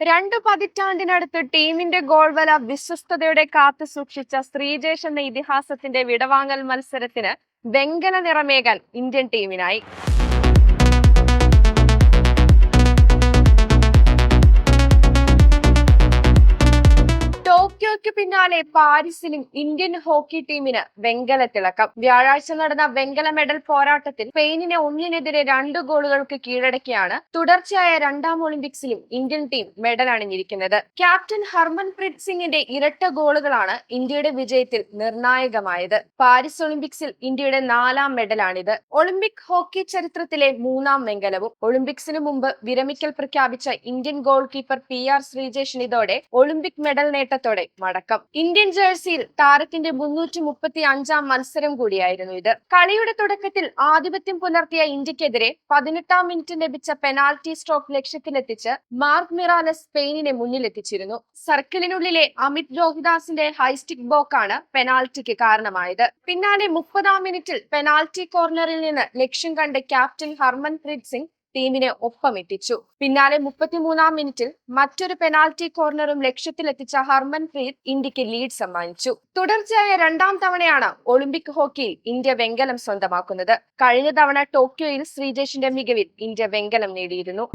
രണ്ടു പതിറ്റാണ്ടിനടുത്ത് ടീമിന്റെ ഗോൾവല വിശ്വസ്തയോടെ കാത്തു സൂക്ഷിച്ച ശ്രീജേഷ് എന്ന ഇതിഹാസത്തിന്റെ വിടവാങ്ങൽ മത്സരത്തിന് വെങ്കല നിറമേകാൻ ഇന്ത്യൻ ടീമിനായി. ടോക്കിയോയ്ക്ക് പിന്നാലെ പാരീസിലും ഇന്ത്യൻ ഹോക്കി ടീമിന് വെങ്കല തിളക്കം. വ്യാഴാഴ്ച നടന്ന വെങ്കല മെഡൽ പോരാട്ടത്തിൽ സ്പെയിനിനെ ഒന്നിനെതിരെ രണ്ട് ഗോളുകൾക്ക് കീഴടക്കിയാണ് തുടർച്ചയായ രണ്ടാം ഒളിമ്പിക്സിലും ഇന്ത്യൻ ടീം മെഡൽ അണിഞ്ഞിരിക്കുന്നത്. ക്യാപ്റ്റൻ ഹർമൻപ്രീത് സിംഗിന്റെ ഇരട്ട ഗോളുകളാണ് ഇന്ത്യയുടെ വിജയത്തിൽ നിർണായകമായത്. പാരീസ് ഒളിമ്പിക്സിൽ ഇന്ത്യയുടെ നാലാം മെഡലാണിത്. ഒളിമ്പിക് ഹോക്കി ചരിത്രത്തിലെ മൂന്നാം വെങ്കലവും ഒളിമ്പിക്സിന് മുമ്പ് വിരമിക്കൽ പ്രഖ്യാപിച്ച Indian goal keeper P R ശ്രീജേഷിന് ഇതോടെ ഒളിമ്പിക് മെഡൽ നേട്ടത്തോടെ മടക്കം ഇന്ത്യൻ ജേഴ്സിയിൽ താരത്തിന്റെ മുന്നൂറ്റി മുപ്പത്തി അഞ്ചാം മത്സരം കൂടിയായിരുന്നു ഇത്. കളിയുടെ തുടക്കത്തിൽ ആധിപത്യം പുലർത്തിയ ഇന്ത്യക്കെതിരെ പതിനെട്ടാം മിനിറ്റ് ലഭിച്ച പെനാൽറ്റി സ്ട്രോക്ക് ലക്ഷ്യത്തിലെത്തിച്ച് മാർക്ക് മിറാലസ് സ്പെയിനിനെ മുന്നിലെത്തിച്ചിരുന്നു. സർക്കിളിനുള്ളിലെ അമിത് രോഹിദാസിന്റെ ഹൈസ്റ്റിക് ബോക്കാണ് പെനാൽറ്റിക്ക് കാരണമായത്. പിന്നാലെ മുപ്പതാം മിനിറ്റിൽ പെനാൽറ്റി കോർണറിൽ നിന്ന് ലക്ഷ്യം കണ്ട് ക്യാപ്റ്റൻ ഹർമൻപ്രീത് സിംഗ് ടീമിനെ ഒപ്പമെത്തിച്ചു പിന്നാലെ മുപ്പത്തിമൂന്നാം മിനിറ്റിൽ മറ്റൊരു പെനാൽറ്റി കോർണറും ലക്ഷ്യത്തിലെത്തിച്ച ഹർമൻപ്രീത് ഇന്ത്യയ്ക്ക് ലീഡ് സമ്മാനിച്ചു. തുടർച്ചയായ രണ്ടാം തവണയാണ് ഒളിമ്പിക് ഹോക്കിയിൽ ഇന്ത്യ വെങ്കലം സ്വന്തമാക്കുന്നത്. കഴിഞ്ഞ തവണ ടോക്കിയോയിൽ ശ്രീജേഷിന്റെ മികവിൽ ഇന്ത്യ വെങ്കലം നേടിയിരുന്നു.